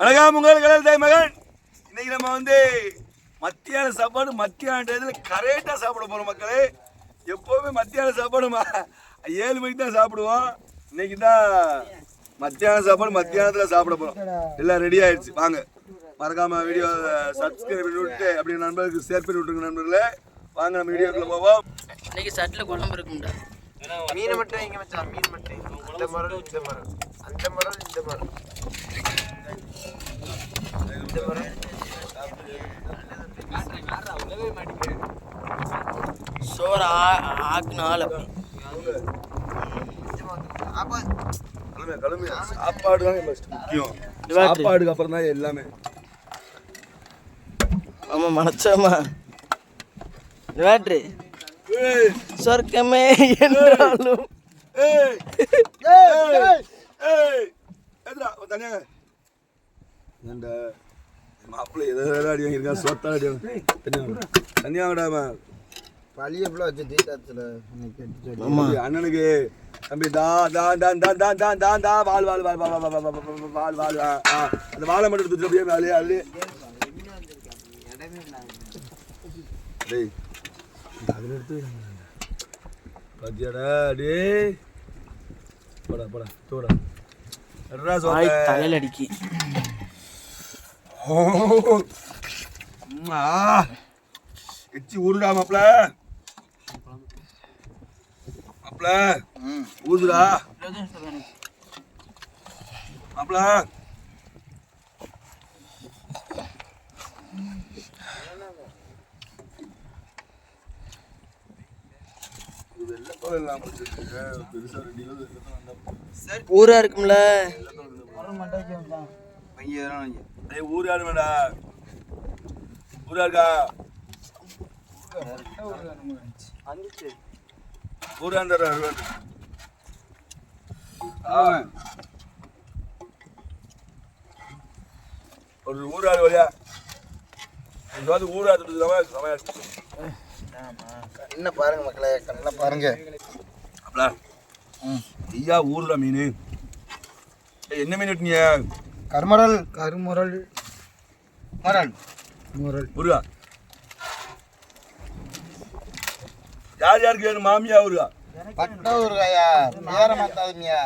வணக்கம் உங்கள் கடல் தாய் மகன். இன்னைக்கு நம்ம வந்து மத்தியான சாப்பாடு மத்தியான டயத்தில் கரெக்டாக சாப்பிட போகிறோம் மக்களே. எப்போவுமே மத்தியான சாப்பாடு ஏழு மணிக்கு தான் சாப்பிடுவோம். இன்னைக்கு தான் மத்தியான சாப்பாடு மத்தியானத்தில் சாப்பிட போகிறோம் எல்லாம் ரெடி ஆயிடுச்சு. வாங்க. மறக்காம வீடியோ சப்ஸ்கிரைப் பண்ணி விட்டு அப்படி நண்பர்களுக்கு ஷேர் பண்ணி விட்டுருங்க நண்பர்களே. வாங்க நம்ம வீடியோக்குள்ள போவோம். இன்னைக்கு சட்டில் குழம்பு இருக்கும்டா. மீன் மட்டும் இங்க மச்சான் மீன் மட்டும். இந்த மரம் இந்த மரம் அந்த மரம் இந்த மரம் சோறு ஆக்குனால சாப்பாடு தான் ஃபஸ்ட் முக்கியம். சாப்பாடுக்கு அப்புறம் தான் எல்லாமே ஆமா மனச்சாமா வேட்ரு ஏய் சொர்க்கமே என்றாலும் ஏய் ஏய் ஏய் எதுடா தனியா ஏண்டா மாப்பிள்ளை எதோ அடி வாங்கியிருக்கா சோத்தால அடி வாங்க தனியா தனியா விடாம பழிய ஃபுல்லாக வச்சு தீட்டாத்துல அண்ணனுக்கு தம்பி தா தா தா தா தா தா தா தா வால் வால் வால் வால் வால் வால் வால் வால் வால் ஆ அந்த வாழை மட்டும் எடுத்து அப்படியே அப்படியே டேய் அதில் எடுத்து பாத்தியாடா டேய் போடா போடா தூடா தலையில அடிக்கி அம்மா எச்சி ஊருடா மாப்ள மாப்ள ஊதுடா மாப்ள ஊரா இருக்கும்ல. டேய் ஊராடு வேண்டா ஊரா இருக்கா ஊராண்டா ஒரு ஊராடு வழியா? எங்கேயாவது ஊராடு என்ன பாருங்க மக்களே கண்ணா பாருங்க. அப்படியா ஐயா ஊர்ல மீன். என்ன மீன் வெட்டினீங்க? கருமரல் கருமுரல் மரல். முரல். ஊருகா யார் யாருக்கு வேணும்? மாமியா ஊருகா? பட்டா ஊருகாயா? பேர மாத்தாதுமியா?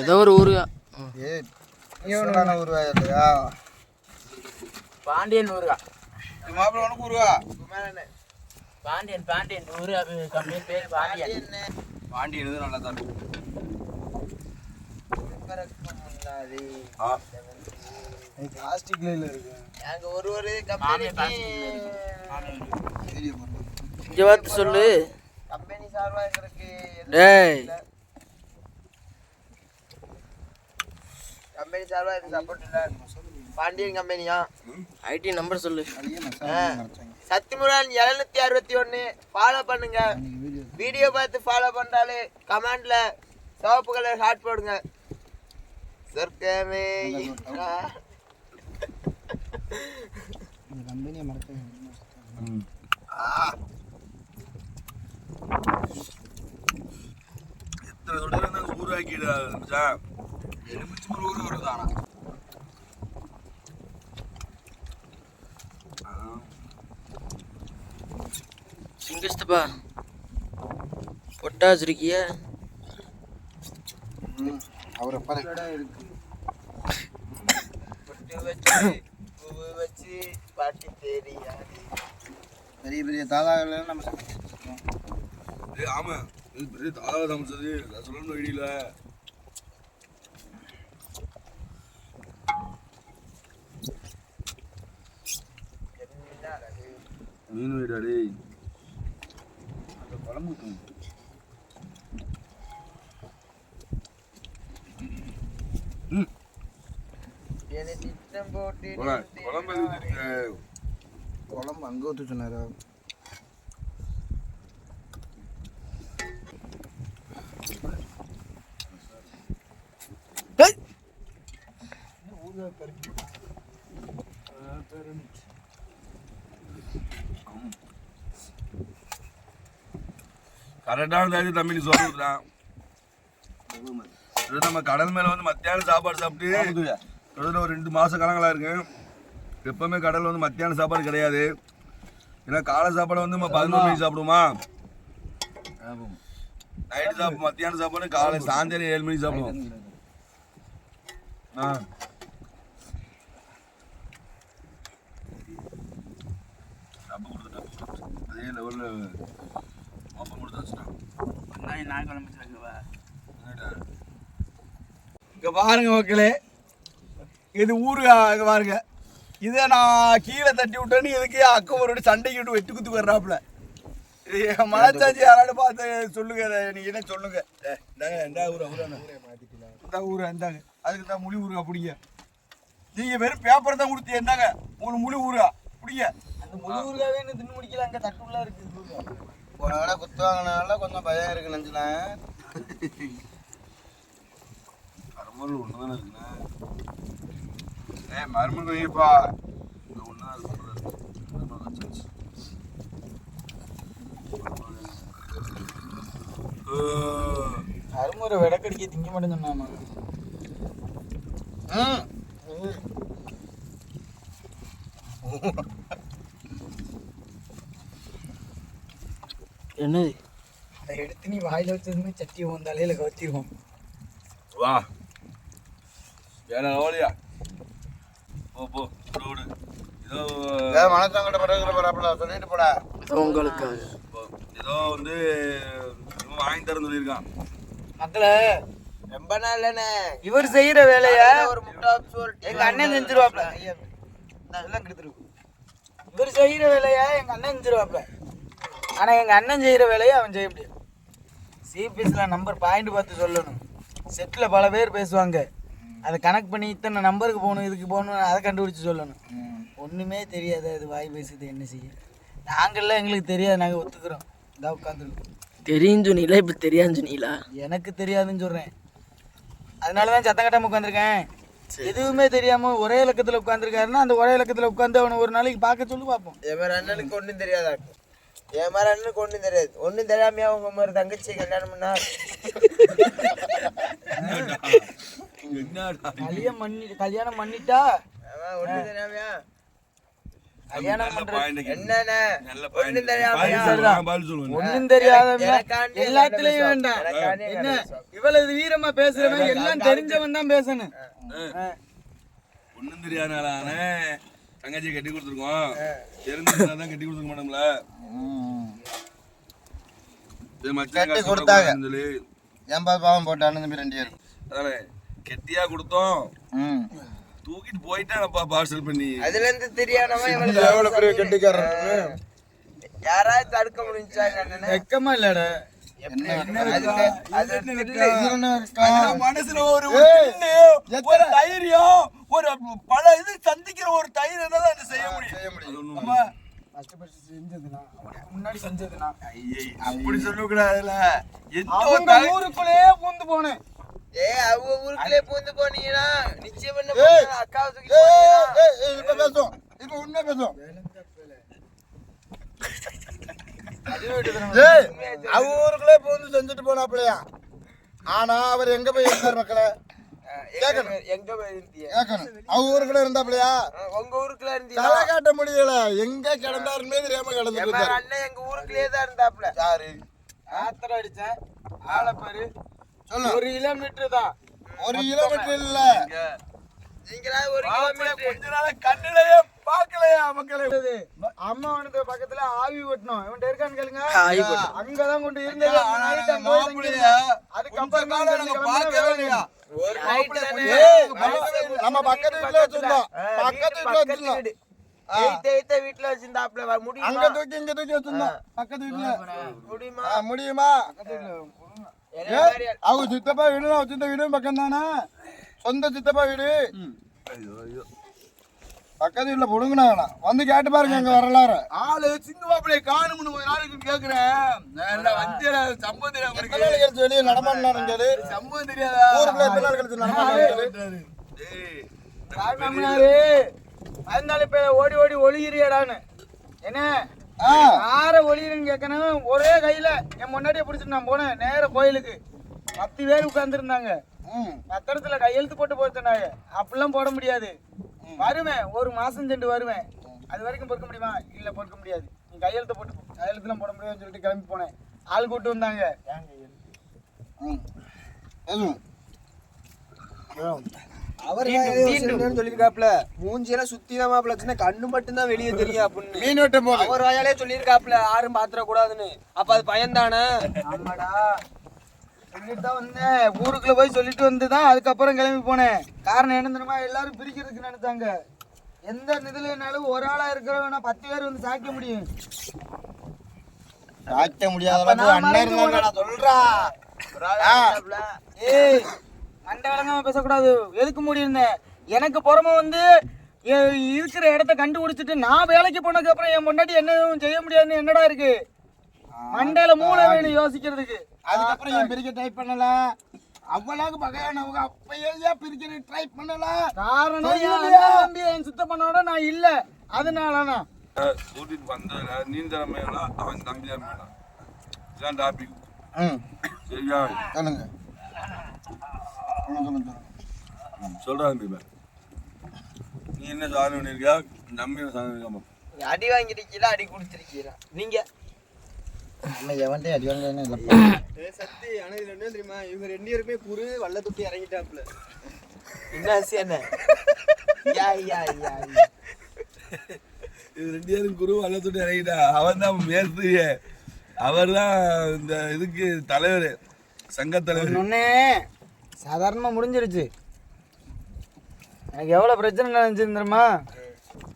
ஏதோ ஒரு ஊருகா. ஏ நீ ஊருகாயா இல்லையா? பாண்டியன் ஊருகா. மாப்பிள்ள உனக்கு ஊருகா? பாண்டியன் பாண்டியன். ஊருகா கம்மி பேர் பாண்டியன். பாண்டி எழுது நல்லா தான் பிளாஸ்டிக்ல இருக்கு. அங்க ஒரு ஒரு கம்பெனி இங்க பார்த்து சொல்லு. கம்பெனி சார்பா டேய். கம்பெனி சார்பா இது சப்போர்ட் இல்ல. பாண்டியன் கம்பெனியா ஐடி நம்பர் சொல்லு. சத்தியமுரான் எழுநூத்தி அறுபத்தி ஒன்னு. ஃபாலோ பண்ணுங்க. வீடியோ பார்த்து ஃபாலோ பண்ணாலே கமெண்ட்ல சிவப்பு கலர் ஹார்ட் போடுங்க. சொர்க்கமே எத்தனை தொட்டில இருந்தா ஊராக்கிடா எலுமிச்சு ஒரு ஊர் வருதானா சிங்கிஸ்தப்பா பொட்டாஸ் இருக்கியா அவரை பொட்டு வச்சு பூவு வச்சு பாட்டி தெரியாது. பெரிய பெரிய தாதாக்கள் நம்ம ஏய் ஆமா. இது பெரிய தாதா சமைச்சது. நான் சொல்லணும் ஐடியில. மீன் வீடா டேய் அந்த குழம்பு ஊத்தணும். ம் எனக்கு திட்டம் போட்டு போடா, குழம்பு? குழம்பு அங்கே ஊற்ற சொன்னாரா கரெக்டான தம்பி நீ சொல்லுறான் நம்ம கடல் மேல வந்து மத்தியானம் சாப்பாடு சாப்பிட்டு கிட்டத்தட்ட ஒரு ரெண்டு மாச காலங்களா இருக்கு எப்பவுமே கடல் வந்து மத்தியான சாப்பாடு கிடையாது. ஏன்னா காலை சாப்பாடு வந்து நம்ம பதினோரு மணிக்கு சாப்பிடுவோமா? நைட்டு சாப்பிடு மத்தியான சாப்பாடு காலை சாயந்தரம் ஏழு மணிக்கு சாப்பிடுவோம். ஆ. டப்பு கொடுத்துட்டேன் அதே லெவலில் மொப்பம் கொடுத்து வச்சுட்டான் இங்க பாருங்க மக்களே. இது ஊருகா இங்க பாருங்க. இதை நான் கீழே தட்டி விட்டேன்னு இதுக்கு அக்கம் ஒரு சண்டைக்கு விட்டு வெட்டு குத்து வர்றாப்புல. மனச்சாச்சி யாராவது பார்த்து சொல்லுங்க இதை நீங்க என்ன சொல்லுங்க. இந்தாங்க இந்த ஊரா ஊரா இந்த ஊரா இந்தாங்க. அதுக்கு தான் முழு ஊருகா பிடிங்க. நீங்க வெறும் பேப்பர் தான் கொடுத்தீங்க இந்தாங்க. உங்களுக்கு முழு ஊருகா பிடிங்க. அந்த முழு ஊருகாவே இன்னும் தின்னு முடிக்கல அங்க தட்டுள்ள இருக்கு ஊருகா. போன வேலை குத்து வாங்கினால கொஞ்சம் பயம் இருக்கு நெஞ்சில. கருமல் ஒன்று தானே இருக்குண்ணே. ஏ மருமக வைப்பா இது ஒன்றா இருக்கு அருமுறை விடக்கடிக்க திங்க மாட்டேன்னு சொன்னாமா என்னது அதை எடுத்து நீ வாயில வச்சதுமே சட்டியை உன் தலையில கவத்திடுவோம் வா வேற ஓலியா போ போ விடு, ஏதோ மனசாங்கிட்ட பரப்பல சொல்லிட்டு போடா. உங்களுக்காக. ஏதோ வந்து வாங்கி தரேன்னு சொல்லியிருக்கான். மக்களே ரொம்ப நாள்லண்ணே இவர் செய்யற வேலைய? ஒரு முட்டை எங்க அண்ணன் செஞ்சிருவாப்ல. எல்லாம் கெடுத்துரு இவர் செய்யற வேலைய? எங்க அண்ணன் செஞ்சிருவாப்ல. ஆனா எங்க அண்ணன் செய்யற வேலையை அவன் செய்ய முடியாது. சிபிஎஸ்ல நம்பர் பாயிண்ட் பார்த்து சொல்லணும். செட்டில் பல பேர் பேசுவாங்க. அதை கனெக்ட் பண்ணி இத்தனை நம்பருக்கு போகணும் இதுக்கு போகணும் அதை கண்டுபிடிச்சு சொல்லணும். ஒன்றுமே தெரியாது அது வாய் பேசுது என்ன செய்ய? நாங்கள்லாம் எங்களுக்கு தெரியாது நாங்கள் ஒத்துக்கிறோம். இதா உட்காந்துருக்கோம் தெரியும் சொன்னீங்களா இப்ப தெரியான்னு சொன்னீங்களா எனக்கு தெரியாதுன்னு சொல்கிறேன் அதனால தான் சத்தம் கட்டாம உட்காந்துருக்கேன். எதுவுமே தெரியாம ஒரே இலக்கத்தில் உட்காந்துருக்காருன்னா அந்த ஒரே இலக்கத்தில் உட்காந்து அவனை ஒரு நாளைக்கு பார்க்க சொல்லி பார்ப்போம். என் மாதிரி அண்ணனுக்கு ஒன்றும் தெரியாதாக்கும். என் மாதிரி அண்ணனுக்கு ஒன்றும் தெரியாது. ஒன்றும் தெரியாமையா உங்க மாதிரி தங்கச்சி கல்யாணம் பண்ணா? கல்யாணம் பண்ணி கல்யாணம் பண்ணிட்டா? ஒன்றும் தெரியாமையா? ஒன்றும் தெரியாத எல்லாத்துலயும் வேண்டாம். என்ன? இவ்வளவு வீரமா பேசுறவன் எல்லாம் தெரிஞ்சவன் தான் பேசணும். ஒன்றும் தெரியாதனால தங்கச்சியை கட்டி கொடுத்துருக்கோம். தெரிஞ்சிருந்தா தான் கட்டி கொடுத்துருக்க மாட்டோம்ல. இது மச்சான் கட்டி கொடுத்தாங்க. என் பாவம் போட்டு அண்ணன் தம்பி ரெண்டு பேரும். அதானே கெட்டியா கொடுத்தோம். ம். தூக்கிட்டு போயிட்டானப்பா பார்சல் பண்ணி. அதுல இருந்து தெரியாதவன் இவனுக்கு எவ்வளவு பெரிய கெட்டிக்காரன் யாராவது தடுக்க அண்ணனே. வெக்கமா இல்லடா. மனசுல ஒரு ஒரு தைரியம் ஒரு பல இது சந்திக்கிற ஒரு தைரியம் தான் அதை செய்ய முடியும். கஷ்டப்பட்டு செஞ்சதுனா முன்னாடி செஞ்சதுனா. அப்படி சொல்லக்கூடாதுல்ல. எந்த ஒரு அவங்க தலை- ஊருக்குள்ளேயே பூந்து போனேன். ஏய் அவங்க ஊருக்குள்ளே பூந்து போனீங்கன்னா நிச்சயம் பண்ண? அக்காவை தூக்கி? இப்ப பேசுவோம். இப்ப உண்மை பேசுவோம். ஏய், அவ ஊருக்குள்ளே பூந்து செஞ்சுட்டு போனாப்லையா ஆனா அவர் எங்க போய் இருந்தார் மக்களே? எங்க- இருந்தீங்க? ஊருக்குள்ள இருந்தாப்லையா உங்க ஊருக்குள்ள இருந்தீங்களா? தலை காட்ட முடியல. எங்க கிடந்தாருன்னே தெரியாம இருந்தாரு. அண்ணன் எங்க ஊருக்குள்ளேயே தான் இருந்தாப்ல யாரு? ஆத்திரம் அடிச்சேன். ஆளப்பாரு சொல்லு ஒரு கிலோமீட்டர் தான். ஒரு கிலோமீட்டர் இல்ல. நீங்களா ஒரு கிலோமீட்டர் கொஞ்ச நாள கண்ணுலயே பாக்கலையா மக்களே? அம்மா அவனுக்கு பக்கத்துல ஆவி ஓட்டணும் இவன் இருக்கான்னு கேளுங்க. அங்கதான் கொண்டு இருந்தது. நம்ம- பக்கத்து வீட்டுல வச்சிருந்தோம். பக்கத்து வீட்டு வீட்டுல வச்சிருந்தோம். வீட்டுல வச்சிருந்தாப்ல முடியுமா? அங்க தூக்கி இங்க தூக்கி வச்சிருந்தோம். பக்கத்து வீட்டுல முடியுமா? அவங்க சித்தப்பா வீடு நான் சித்த வீடு பக்கம் தானே சொந்த சித்தப்பா வீடு. பக்கத்து வீட்டுல புடுங்கினாங்கண்ணா. வந்து கேட்டு பாருங்க எங்க வரலாறு. ஆளு சிங்கமாப்பிள்ளைய காணும்னு ஒரு நாளைக்கு கேக்குறேன். வண்டியில சம்பவம் நாள் கழிச்சு வெளியே நடமாடினாருங்கிறது சம்பவம் தெரியாதா? ஊருக்குள்ள எத்தனை நாள் கழிச்சு நடமாடினாரு அதனால இப்ப ஓடி ஓடி ஒளிகிறியடான்னு என்ன? ஆ. யார ஒளிகிறேன்னு கேட்கணும். ஒரே கையில. என் முன்னாடியே பிடிச்சிட்டு நான் போனேன். நேர கோயிலுக்கு. பத்து பேர் உட்கார்ந்துருந்தாங்க. ம். பத்திரத்துல கையெழுத்து போட்டு போக சொன்னாங்க அப்படிலாம் போட முடியாது. வருவேன். ஒரு மாசம் சென்று வருவேன். அது வரைக்கும் பொறுக்க முடியுமா? இல்ல பொறுக்க முடியாது. நீ கையெழுத்து போட்டு. கையெழுத்துலாம் போட முடியாதுன்னு சொல்லிட்டு கிளம்பி போனேன். ஆள் கூட்டு வந்தாங்க. ம். எதுவும் அவர் சொல்லியிருக்காப்ல மூஞ்சியெல்லாம் சுத்தி மாப்பிள்ள. சின்ன கண்ணு மட்டும்தான் வெளியே தெரியும் அப்படின்னு. மீன் அவர் வாயாலே சொல்லியிருக்காப்ல யாரும் பாத்திர கூடாதுன்னு அப்ப அது பயந்தானே ஆமாடா. சொல்லிட்டு வந்தேன். ஊருக்குள்ள போய் சொல்லிட்டு வந்து தான் அதுக்கப்புறம் கிளம்பி போனேன். காரணம் என்ன தெரியுமா? எல்லாரும் பிரிக்கிறதுக்கு நினைச்சாங்க. எந்த நிதிலைனாலும் ஒரு ஆளா இருக்கிறவன பத்து பேர் வந்து சாய்க்க முடியும். காய்க்க முடியாத சொல்றா? ஏய் மண்டை வழங்காம பேசக்கூடாது. எதுக்கு முடியிருந்தேன் எனக்கு புறம வந்து இருக்கிற இடத்த கண்டுபிடிச்சிட்டு நான் வேலைக்கு போனதுக்கு அப்புறம் என் முன்னாடி என்ன செய்ய முடியாதுன்னு என்னடா இருக்கு? மண்டையில மூளை வேணும் யோசிக்கிறதுக்கு. அதுக்கப்புறம் ஏன் பிரிக்க ட்ரை பண்ணல அவ்வளவு பகையானவங்க அப்பயே பிரிக்க ட்ரை பண்ணல காரணம் என் அண்ணன் தம்பி என் சித்த பண்ணோட நான் இல்ல. அதனாலண்ணா கூட்டிட்டு வந்த நீந்தரமையெல்லாம் அவன் தம்பி தான் டாபிக் ம். சரியா? சொல்லுங்க சொல்றான் தம்பி நீ என்ன சாதனை பண்ணிருக்கியா? நம்பி சாதனை இருக்காம அடி வாங்கிருக்கீங்களா அடி குடிச்சிருக்கீங்களா நீங்க? அண்ணன் எவன்டே அடி வாங்கினே இல்லைப்பா சத்தி ஆனா இதுல என்ன தெரியுமா? இவங்க ரெண்டு பேருமே குரு வல்ல தொட்டி இறங்கிட்டாப்ல என்ன என்ன? யா யா யா. இது ரெண்டு பேரும் குரு வல்லத்துட்டு இறங்கிட்டா. அவன் தான் மேஸ்திரிய. அவர் தான் இந்த இதுக்கு தலைவர். சங்க தலைவர். ஒன்னே சாதாரணமா முடிஞ்சிருச்சு. எனக்கு எவ்வளவு பிரச்சனை நினைச்சிருந்து தெரியுமா?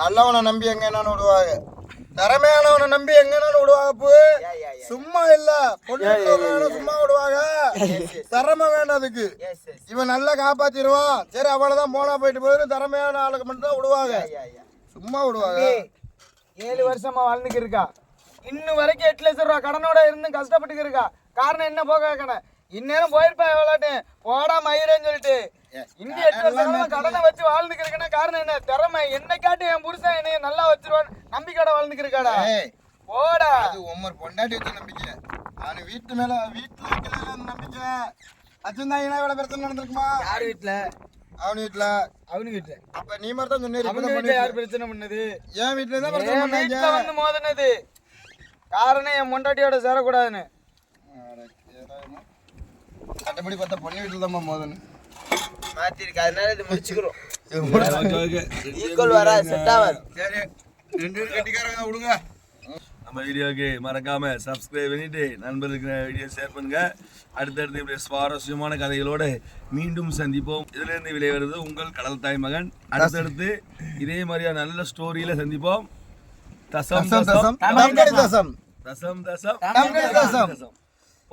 நல்லவனை நம்பி எங்க என்னன்னு விடுவாங்க. திறமையானவனை நம்பி எங்க என்னன்னு விடுவாங்க போ. சும்மா இல்ல. பொண்ணு சும்மா விடுவாங்க. திறமை வேண்டாம் அதுக்கு. இவன் நல்லா காப்பாத்திடுவான். சரி அவ்வளவுதான் போனா போயிட்டு போயிரு. திறமையான ஆளுக்கு மட்டும் தான் விடுவாங்க சும்மா விடுவாங்க. ஏழு வருஷமா வாழ்ந்துக்கு இருக்கா. இன்னும் வரைக்கும் எட்டு லட்சம் ரூபா கடனோட இருந்து கஷ்டப்பட்டுக்கு இருக்கா. காரணம் என்ன போக கடை? இந்நேரம் போயிருப்பா எவ்வளோட்டு போடா மயிரேன்னு சொல்லிட்டு. இந்திய எட்டு வருஷமா கடனை வச்சு வாழ்ந்துக்கு இருக்கேன்னா காரணம் என்ன? திறமை. என்னை காட்டி என் புருஷன் என்னைய நல்லா வச்சிருவான் நம்பிக்கையோட வாழ்ந்துக்கு இருக்காடா ஏய், போடா. அது உம்மர் பொண்டாட்டி வச்ச நம்பிக்கை. அவனு வீட்டு மேல வீட்டுல அந்த நம்பிக்கை. வச்சிருந்தாங்கன்னா இவ்வளவு பிரச்சனை நடந்திருக்குமா? யார் வீட்டுல? அவன் வீட்டுல. அவனு வீட்டுல. அப்ப நீ மட்டும் தான் அவங்க வீட்டுல யார் பிரச்சனை பண்ணது? என் வீட்டுல தான் பிரச்சனை பண்ணாங்க. வீட்டுல வந்து மோதினது. காரணம் என் முண்டாட்டியோட சேரக்கூடாதுன்னு. கட்டப்படி பார்த்தா பொண்ணு வீட்டுல தான் மோதனு மாத்திருக்கு. அதனால இது முடிச்சுக்கிறோம். ஈக்குவல் வராது செட் ஆகாது. சரி ரெண்டு பேரும் கட்டிக்காரங்க விடுங்க. நம்ம வீடியோக்கு மறக்காம சப்ஸ்கிரைப் பண்ணிட்டு நண்பர்களுக்கு வீடியோ ஷேர் பண்ணுங்க. அடுத்தடுத்து இப்படி சுவாரஸ்யமான கதைகளோடு மீண்டும் சந்திப்போம். இதுல இருந்து விளைவது உங்கள் கடல் தாய் மகன். அடுத்தடுத்து இதே மாதிரியா நல்ல ஸ்டோரியில சந்திப்போம். தசம் தசம் தசம். தசம். தசம் தசம்.